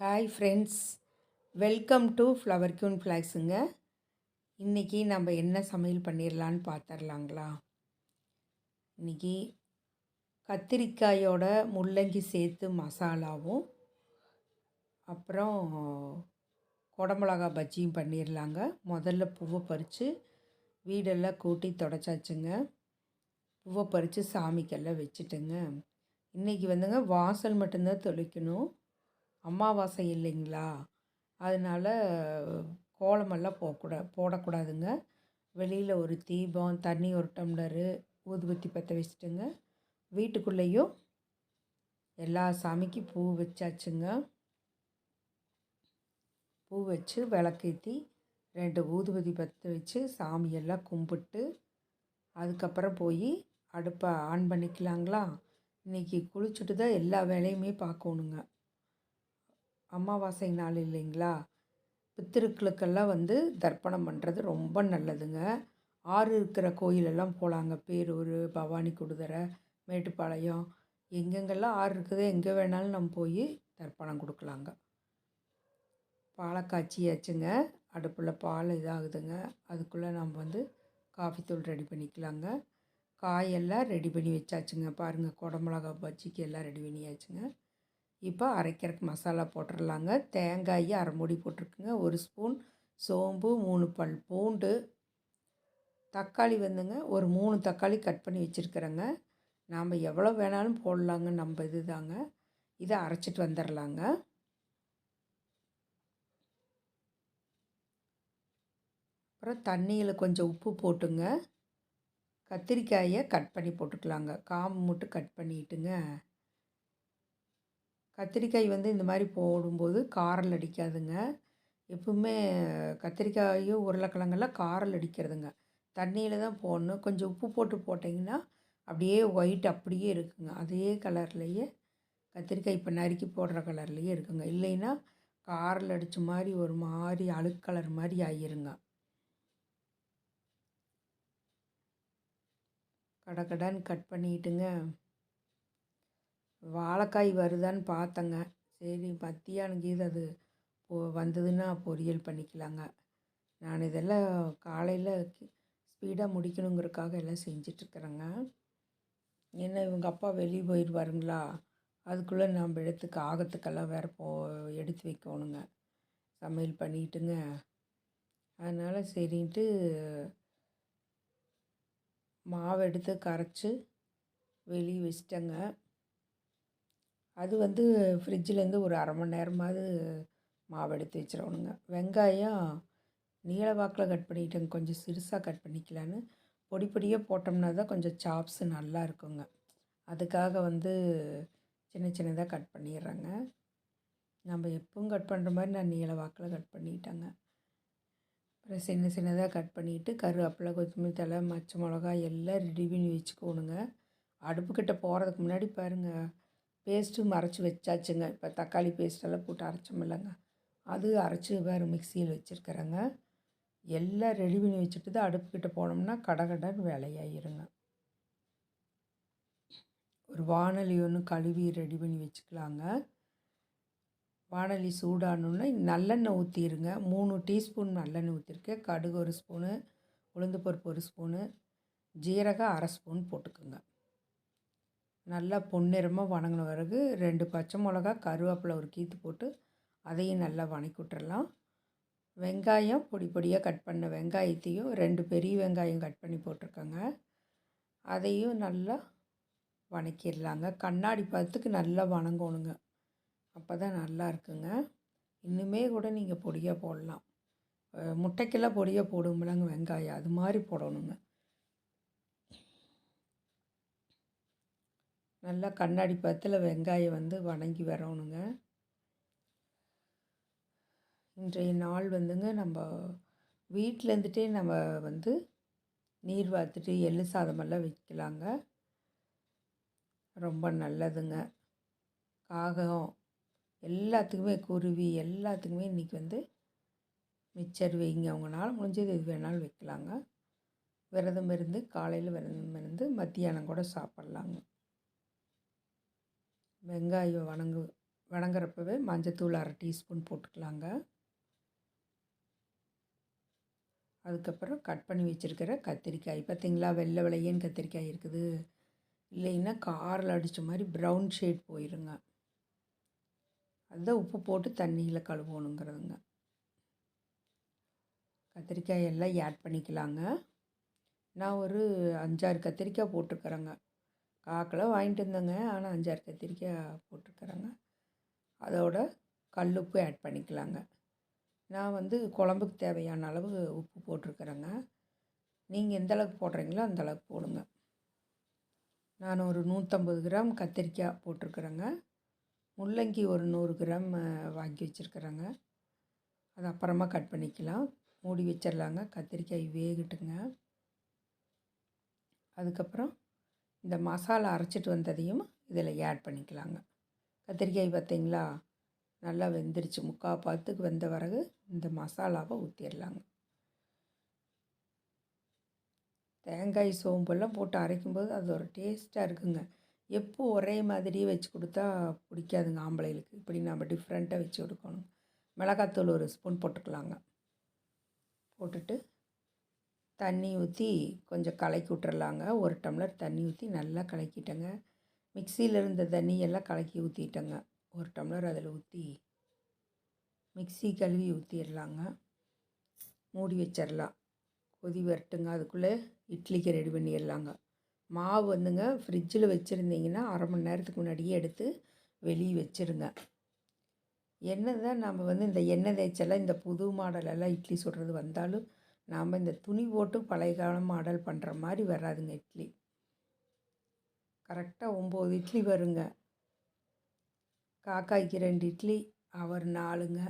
Hi friends welcome to flower queen ஃப்ளாக்ஸுங்க இன்றைக்கி நம்ம என்ன சமையல் பண்ணிடலான்னு பார்த்துடலாங்களா இன்றைக்கி கத்திரிக்காயோட முள்ளங்கி சேர்த்து மசாலாவும் அப்புறம் குடமிளகா பஜ்ஜியும் பண்ணிடலாங்க முதல்ல பூவை பறித்து வீடெல்லாம் கூட்டி தொடச்சாச்சுங்க. பூவை பறித்து சாமிக்கெல்லாம் வச்சுட்டுங்க. இன்றைக்கி வந்துங்க வாசல் மட்டும்தான் தொளிக்கணும். அமாவாசை இல்லைங்களா? அதனால் கோலமெல்லாம் போகக்கூடா போடக்கூடாதுங்க. வெளியில் ஒரு தீபம் தண்ணி ஒரு டம்ளரு ஊதுபத்தி பற்ற வச்சுட்டுங்க. வீட்டுக்குள்ளேயும் எல்லா சாமிக்கும் பூ வச்சாச்சுங்க. பூ வச்சு விளக்கேற்றி ரெண்டு ஊதுபதி பற்ற வச்சு சாமியெல்லாம் கும்பிட்டு அதுக்கப்புறம் போய் அடுப்பை ஆன் பண்ணிக்கலாங்களா? இன்றைக்கி குளிச்சுட்டு தான் எல்லா வேலையுமே பார்க்கணுங்க. அமாவாசை நாள் இல்லைங்களா? பித்திருக்களுக்கெல்லாம் வந்து தர்ப்பணம் பண்ணுறது ரொம்ப நல்லதுங்க. ஆறு இருக்கிற கோயிலெல்லாம் போகலாங்க பேரூர் பவானி குடுதரை மேட்டுப்பாளையம். எங்கெங்கெல்லாம் ஆறு இருக்குதோ எங்கே வேணாலும் நம்ம போய் தர்ப்பணம் கொடுக்கலாங்க. பாலை காய்ச்சியாச்சுங்க அடுப்பில் பால் இதாகுதுங்க. அதுக்குள்ளே நம்ம வந்து காஃபி தூள் ரெடி பண்ணிக்கலாங்க. காயெல்லாம் ரெடி பண்ணி வச்சாச்சுங்க. பாருங்கள் குடமிளகா பஜ்ஜிக்கு எல்லாம் ரெடி பண்ணியாச்சுங்க. இப்போ அரைக்கிறதுக்கு மசாலா போட்டுடலாங்க தேங்காய் அரை மூடி போட்டிருக்குங்க. ஒரு ஸ்பூன் சோம்பு மூணு பல் பூண்டு. தக்காளி வந்துங்க. ஒரு மூணு தக்காளி கட் பண்ணி வச்சுருக்குறேங்க. நாம் எவ்வளோ வேணாலும் போடலாங்க. நம்ம இது தாங்க இதை அரைச்சிட்டு வந்துடலாங்க அப்புறம் தண்ணியில் கொஞ்சம் உப்பு போட்டுங்க. கத்திரிக்காயை கட் பண்ணி போட்டுக்கலாங்க. காம்பு மட்டும் கட் பண்ணிட்டுங்க. கத்திரிக்காய் வந்து இந்த மாதிரி போடும்போது காரல் அடிக்காதுங்க. எப்பவுமே கத்திரிக்காயும் உருளைக்கிழங்கெல்லாம் காரல் அடிக்கிறதுங்க. தண்ணியில் தான் போடணும். கொஞ்சம் உப்பு போட்டு போட்டிங்கன்னா அப்படியே ஒயிட் அப்படியே இருக்குங்க. அதே கலர்லேயே கத்திரிக்காய் இப்போ நறுக்கி போடுற கலர்லேயே இருக்குங்க. இல்லைன்னா காரில் அடித்த மாதிரி ஒரு மாதிரி அழுக்கு கலர் மாதிரி ஆகிருங்க கடகடான்னு கட் பண்ணிட்டுங்க. வாழைக்காய் வருதான்னு பார்த்தேங்க. சரி மத்தியானம் கீது அது போ வந்ததுன்னா பொரியல் பண்ணிக்கலாங்க. நான் இதெல்லாம் காலையில் ஸ்பீடாக முடிக்கணுங்கிறதுக்காக எல்லாம் செஞ்சிட்ருக்குறேங்க. ஏன்னா இவங்க அப்பா வெளியே போயிடுவாருங்களா அதுக்குள்ளே நம்ம எடுத்துக்க ஆகத்துக்கெல்லாம் வேறு போ எடுத்து வைக்கணுங்க. சமையல் பண்ணிட்டுங்க. அதனால் சரின்ட்டு மாவு எடுத்து கரைச்சி வெளியே வச்சிட்டேங்க. அது வந்து ஃப்ரிட்ஜிலேருந்து ஒரு அரை மணி நேரமாவது மாவு எடுத்து வச்சிடணுங்க வெங்காயம் நீள வாக்கில் கட் பண்ணிட்டேங்க. கொஞ்சம் சிறுசாக கட் பண்ணிக்கலான்னு. பொடி பொடியாக போட்டோம்னா தான் கொஞ்சம் சாப்ஸு நல்லா இருக்குங்க. அதுக்காக வந்து சின்ன சின்னதாக கட் பண்ணிடுறேங்க. நம்ம எப்பவும் கட் பண்ணுற மாதிரி நான் நீள வாக்கில் கட் பண்ணிட்டேங்க. அப்புறம் சின்ன சின்னதாக கட் பண்ணிவிட்டு கருவேப்பிலை கொத்தமல்லி தலை மச்ச மிளகா எல்லாம் ரெடி பண்ணி வச்சுக்கோணுங்க. அடுப்புக்கிட்ட போகிறதுக்கு முன்னாடி பாருங்கள் பேஸ்ட்டும் அரைச்சி வச்சாச்சுங்க. இப்போ தக்காளி பேஸ்ட்டெல்லாம் போட்டு அரைச்சோம் இல்லைங்க. அது அரைச்சி வேறு மிக்சியில் வச்சுருக்குறேங்க. எல்லாம் ரெடி பண்ணி வச்சுட்டு தான் அடுப்புக்கிட்ட போனோம்னா கடகடன்னு வேலையாயிருங்க. ஒரு வானொலி ஒன்று கழுவி ரெடி பண்ணி வச்சுக்கலாங்க. வானொலி சூடானோன்னா நல்லெண்ணெய் ஊற்றிடுங்க மூணு டீஸ்பூன் நல்லெண்ணெய் ஊற்றிருக்கேன் கடுகு ஒரு ஸ்பூனு உளுந்து பருப்பு ஒரு ஸ்பூனு ஜீரகம் அரை ஸ்பூன் போட்டுக்கோங்க. நல்லா பொன்னிறமாக வணங்கின பிறகு ரெண்டு பச்சை மிளகா கருவேப்பிலை ஒரு கீத்து போட்டு அதையும் நல்லா வணக்கி விட்டுறலாம் வெங்காயம் பொடி பொடியாக கட் பண்ண வெங்காயத்தையும் ரெண்டு பெரிய வெங்காயம் கட் பண்ணி போட்டிருக்கேங்க. அதையும் நல்லா வணக்கிடலாங்க. கண்ணாடி பதத்துக்கு நல்லா வணங்கணுங்க. அப்போ தான் நல்லா இருக்குங்க. இன்னுமே கூட நீங்கள் பொடியாக போடலாம். முட்டைக்கெல்லாம் பொடியாக போடுங்களங்க வெங்காயம். அது மாதிரி போடணுங்க. நல்லா கண்ணாடி பத்தில் வெங்காயம் வந்து வணங்கி வரணுங்க. இன்றைய நாள் வந்துங்க நம்ம வீட்டில் இருந்துகிட்டே நம்ம வந்து நீர் வார்த்துட்டு எள்ளு சாதமெல்லாம் வைக்கலாங்க. ரொம்ப நல்லதுங்க. காகம் எல்லாத்துக்குமே குருவி எல்லாத்துக்குமே இன்றைக்கி வந்து மிச்சர் வைங்க. அவங்களால முடிஞ்சது எது வேணாலும் வைக்கலாங்க. விரதம் இருந்து காலையில் விரதம் இருந்து மத்தியானம் கூட சாப்பிட்லாங்க. வெங்காயம் வணங்கு வணங்குறப்பவே மஞ்சத்தூள் அரை டீஸ்பூன் போட்டுக்கலாங்க. அதுக்கப்புறம் கட் பண்ணி வச்சுருக்கிற கத்திரிக்காய். பார்த்தீங்களா? வெள்ளை வெள்ளையன்னு கத்திரிக்காய் இருக்குது? இல்லைன்னா காரில் அடித்த மாதிரி ப்ரௌன் ஷேட் போயிருங்க. அதுதான் உப்பு போட்டு தண்ணியில் கழுவணுங்கிறதுங்க. கத்திரிக்காய் எல்லாம் ஆட் பண்ணிக்கலாங்க. நான் ஒரு அஞ்சாறு கத்திரிக்காய் போட்டிருக்கிறேங்க. காக்கில் வாங்கிட்டு வந்தேங்க. ஆனால் அஞ்சாறு கத்திரிக்காய் போட்டிருக்கிறேங்க. அதோட கல் உப்பு ஆட் பண்ணிக்கலாங்க. நான் வந்து குழம்புக்கு தேவையான அளவு உப்பு போட்டிருக்குறேங்க. நீங்கள் எந்த அளவுக்கு போடுறீங்களோ அந்த அளவுக்கு போடுங்க. நான் ஒரு நூற்றம்பது கிராம் கத்திரிக்காய் போட்டிருக்குறேங்க. முள்ளங்கி ஒரு நூறு கிராம் வாங்கி வச்சுருக்குறேங்க. அது அப்புறமா கட் பண்ணிக்கலாம். மூடி வச்சிடலாங்க கத்திரிக்காய் வேகட்டுங்க. அதுக்கப்புறம் இந்த மசாலா அரைச்சிட்டு வந்ததையும் இதில் ஆட் பண்ணிக்கலாங்க. கத்திரிக்காய் பார்த்தீங்களா? நல்லா வெந்துருச்சு. முக்கால் பாத்துக்கு வெந்த பிறகு இந்த மசாலாவை ஊற்றிடலாங்க தேங்காய் சோம்பெல்லாம் போட்டு அரைக்கும்போது அது ஒரு டேஸ்ட்டாக இருக்குங்க. எப்போ ஒரே மாதிரியே வச்சு கொடுத்தா பிடிக்காதுங்க ஆம்பளைகளுக்கு. இப்படி நம்ம டிஃப்ரெண்ட்டாக வச்சு கொடுக்கணும் மிளகாத்தூள் ஒரு ஸ்பூன் போட்டுக்கலாங்க. போட்டுட்டு தண்ணி ஊற்றி கொஞ்சம் கலக்கி விட்டுறலாங்க. ஒரு டம்ளர் தண்ணி ஊற்றி நல்லா கலக்கிட்டேங்க. மிக்சியில் இருந்த தண்ணியெல்லாம் கலக்கி ஊற்றிட்டேங்க ஒரு டம்ளர் அதில் ஊற்றி மிக்சி கழுவி ஊற்றிடலாங்க மூடி வச்சிடலாம் கொதி வரட்டுங்க. அதுக்குள்ளே இட்லிக்கு ரெடி பண்ணிடலாங்க மாவு வந்துங்க ஃப்ரிட்ஜில் வச்சுருந்தீங்கன்னா அரை மணி நேரத்துக்கு முன்னாடியே எடுத்து வெளியே வச்சுருங்க. எண்ணெய் தான் நம்ம வந்து இந்த எண்ணெய் தேய்ச்செல்லாம் இந்த புது மாடலெல்லாம் இட்லி சுடுறது வந்தாலும் நாம் இந்த துணி போட்டு பழைய காலம் மாடல் பண்ணுற மாதிரி வராதுங்க இட்லி. கரெக்டாக ஒம்பது இட்லி வருங்க. காக்காய்க்கு ரெண்டு இட்லி அவர் நாலுங்க.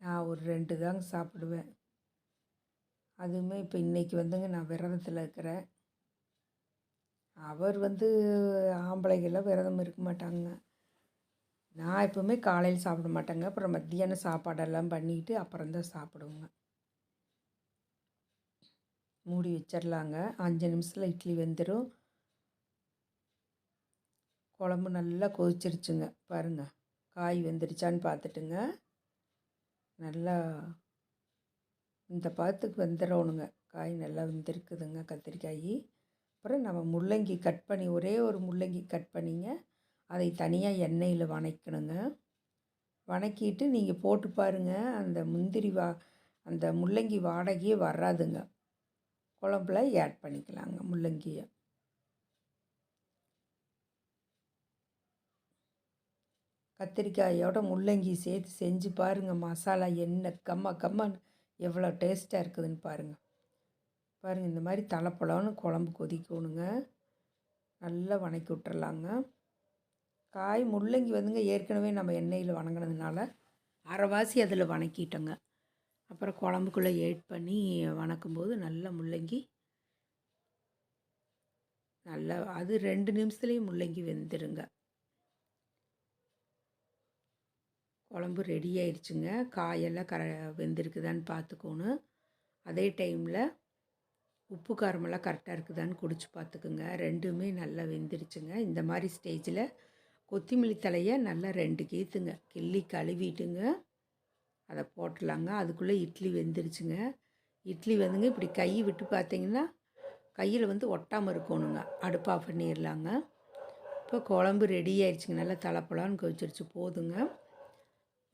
நான் ஒரு ரெண்டு தாங்க சாப்பிடுவேன். அதுவுமே இப்போ இன்றைக்கி வந்துங்க நான் விரதத்தில் இருக்கிறேன். அவர் வந்து ஆம்பளைகள்லாம் விரதம் இருக்க மாட்டாங்க. நான் எப்போவுமே காலையில் சாப்பிட மாட்டேங்க. அப்புறம் மத்தியானம் சாப்பாடெல்லாம் பண்ணிக்கிட்டு அப்புறம் தான் சாப்பிடுவோங்க. மூடி வச்சிடலாங்க அஞ்சு நிமிஷத்தில் இட்லி வெந்துடும் குழம்பு நல்லா கொதிச்சிருச்சுங்க. பாருங்கள் காய் வெந்துருச்சான்னு பார்த்துட்டுங்க. நல்லா இந்த பாத்துக்கு வெந்துடணுங்க காய் நல்லா வெந்திருக்குதுங்க கத்திரிக்காய். அப்புறம் நம்ம முள்ளங்கி கட் பண்ணி ஒரே ஒரு முள்ளங்கி கட் பண்ணிங்க. அதை தனியாக எண்ணெயில் வணக்கணுங்க. வணக்கிட்டு நீங்கள் போட்டு பாருங்கள் அந்த முந்திரி வா அந்த முள்ளங்கி வாடகையே வராதுங்க. குழம்புல ஆட் பண்ணிக்கலாங்க முள்ளங்கியை. கத்திரிக்காயோட முள்ளங்கி சேர்த்து செஞ்சு பாருங்கள் மசாலா என்ன கம்ம கம்மன்னு எவ்வளோ டேஸ்ட்டாக இருக்குதுன்னு பாருங்கள் பாருங்கள் இந்த மாதிரி தலைப்பழம்னு குழம்பு கொதிக்கணுங்க. நல்லா வணக்கி விட்டுறலாங்க. காய் முள்ளங்கி வந்துங்க ஏற்கனவே நம்ம எண்ணெயில் வணங்கினதுனால அரைவாசி அதில் வணக்கிட்டோங்க. அப்புறம் குழம்புக்குள்ளே ஏட் பண்ணி வணக்கும்போது நல்லா முள்ளங்கி நல்லா அது ரெண்டு நிமிஷத்துலேயும் முள்ளங்கி வெந்துடுங்க குழம்பு ரெடி ஆயிடுச்சுங்க காயெல்லாம் கர வெந்திருக்குதான்னு பார்த்துக்கோணும். அதே டைமில் உப்பு காரமெல்லாம் கரெக்டாக இருக்குதான்னு குடிச்சு பார்த்துக்குங்க. ரெண்டுமே நல்லா வெந்துருச்சுங்க. இந்த மாதிரி ஸ்டேஜில் கொத்திமல்லி தலையை நல்லா ரெண்டு கீத்துங்க. கிள்ளி கழுவிட்டுங்க. அதை போட்டுடலாங்க. அதுக்குள்ளே இட்லி வெந்துருச்சுங்க. இட்லி வந்துங்க இப்படி கை விட்டு பார்த்தீங்கன்னா கையில் வந்து ஒட்டாமல் இருக்கணுங்க. அடுப்பு ஆஃப் பண்ணிடலாங்க. இப்போ குழம்பு ரெடி ஆயிடுச்சுங்க. நல்லா தலைப்பழம்னு கொதிச்சிருச்சு. போதுங்க.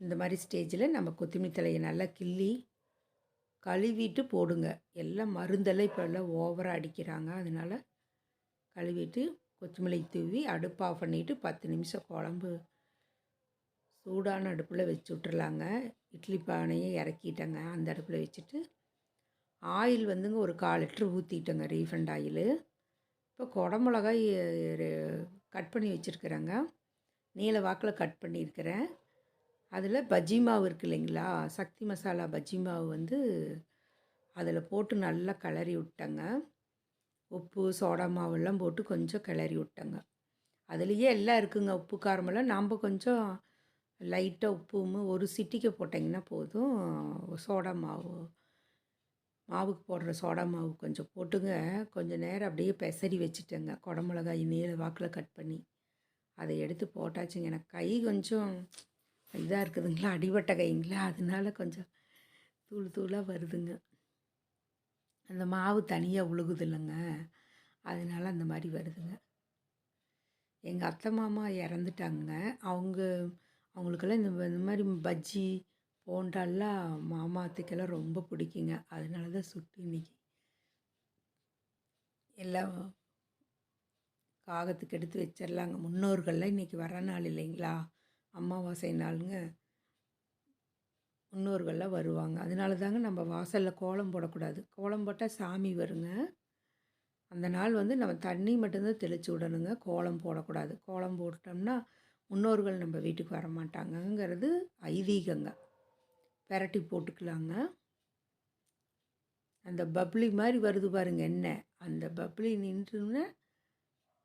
இந்த மாதிரி ஸ்டேஜில் நம்ம கொத்தமல்லி தலையை நல்லா கிள்ளி கழுவிட்டு போடுங்க. எல்லாம் மருந்தெல்லாம் இப்போ எல்லாம் ஓவராக அடிக்கிறாங்க. அதனால் கழுவிட்டு கொத்தமல்லி தூவி அடுப்பு ஆஃப் பண்ணிவிட்டு பத்து நிமிஷம் குழம்பு சூடான அடுப்பில் வச்சு விட்றலாங்க இட்லி பானையை இறக்கிட்டேங்க. அந்த அடுப்பில் வச்சுட்டு ஆயில் வந்துங்க ஒரு கால் லிட்ரு ஊற்றிட்டேங்க ரீஃபண்ட் ஆயில். இப்போ குடமிளகாய் கட் பண்ணி வச்சுருக்குறேங்க. நீல வாக்கில் கட் பண்ணியிருக்கிறேன். அதில் பஜ்ஜி மாவு இருக்குது இல்லைங்களா? சக்தி மசாலா பஜ்ஜி மாவு வந்து அதில் போட்டு நல்லா கிளறி விட்டேங்க. உப்பு சோடா மாவெல்லாம் போட்டு கொஞ்சம் கிளறி விட்டேங்க. அதுலேயே எல்லாம் இருக்குங்க. உப்பு காரமெல்லாம் நாம் கொஞ்சம் லைட்டாக உப்பும் ஒரு சிட்டிக்கு போட்டிங்கன்னா போதும். சோடா மாவு மாவுக்கு போடுற சோடா மாவு கொஞ்சம் போட்டுங்க. கொஞ்சம் நேரம் அப்படியே பெசரி வச்சுட்டேங்க. குடமிளகாய் நீள வாக்கில் கட் பண்ணி அதை எடுத்து போட்டாச்சுங்க. எனக்கு கை கொஞ்சம் இதாக இருக்குதுங்களா? அடிபட்ட கைங்களா? அதனால கொஞ்சம் தூள் தூளாக வருதுங்க. அந்த மாவு தனியாக உழுகுது இல்லைங்க அதனால் அந்த மாதிரி வருதுங்க. எங்கள் அத்தை மாமா இறந்துட்டாங்க. அவங்க அவங்களுக்கெல்லாம் இந்த இந்த மாதிரி பஜ்ஜி போண்டாலாம் மாமா அத்தைக்கெல்லாம் ரொம்ப பிடிக்குங்க. அதனால தான் சுட்டு இன்னைக்கு எல்லாம் காகத்துக்கு எடுத்து வச்சிடலாங்க. முன்னோர்கள்லாம் இன்றைக்கி வர நாள் இல்லைங்களா? அமாவாசை நாளுங்க. முன்னோர்கள்லாம் வருவாங்க. அதனால தாங்க நம்ம வாசலில் கோலம் போடக்கூடாது. கோலம் போட்டால் சாமி வருங்க. அந்த நாள் வந்து நம்ம தண்ணி மட்டும்தான் தெளித்து விடணுங்க. கோலம் போடக்கூடாது. கோலம் போட்டோம்னா முன்னோர்கள் நம்ம வீட்டுக்கு வர மாட்டாங்கங்கிறது ஐதீகங்க. பெரட்டி போட்டுக்கலாங்க. அந்த பப்ளி மாதிரி வருது பாருங்க என்ன. அந்த பப்ளி நின்றுன்னு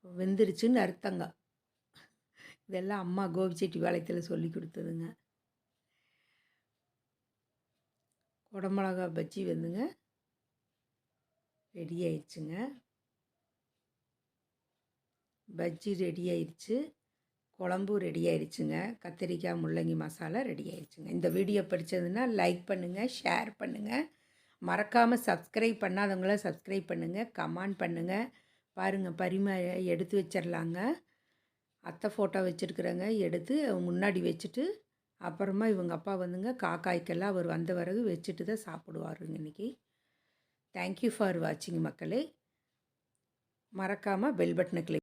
வெந்துருச்சுன்னு அர்த்தங்க. இதெல்லாம் அம்மா கோபிச்செட்டி வாழைத்தில் சொல்லி கொடுத்ததுங்க. குடமிளகா பஜ்ஜி வந்துங்க. ரெடி ஆயிடுச்சுங்க. பஜ்ஜி ரெடி ஆயிடுச்சு. குழம்பு ரெடி ஆயிடுச்சுங்க. கத்திரிக்காய் முள்ளங்கி மசாலா ரெடி ஆயிடுச்சுங்க. இந்த வீடியோ பிடிச்சதுன்னா லைக் பண்ணுங்கள் ஷேர் பண்ணுங்கள் மறக்காமல் சப்ஸ்கிரைப் பண்ணாதவங்களாம் சப்ஸ்கிரைப் பண்ணுங்கள் கமெண்ட் பண்ணுங்கள் பாருங்கள் பரிமா எடுத்து வச்சிடலாங்க. அத்தை ஃபோட்டோ வச்சுருக்குறேங்க. எடுத்து முன்னாடி வச்சுட்டு அப்புறமா இவங்க அப்பா வந்துங்க காக்காய்க்கெல்லாம் அவர் வந்த பிறகு வச்சுட்டு தான் சாப்பிடுவாருங்க இன்றைக்கி தேங்க்யூ ஃபார் வாட்சிங் மக்களே. மறக்காமல் பெல் பட்டனை கிளிக்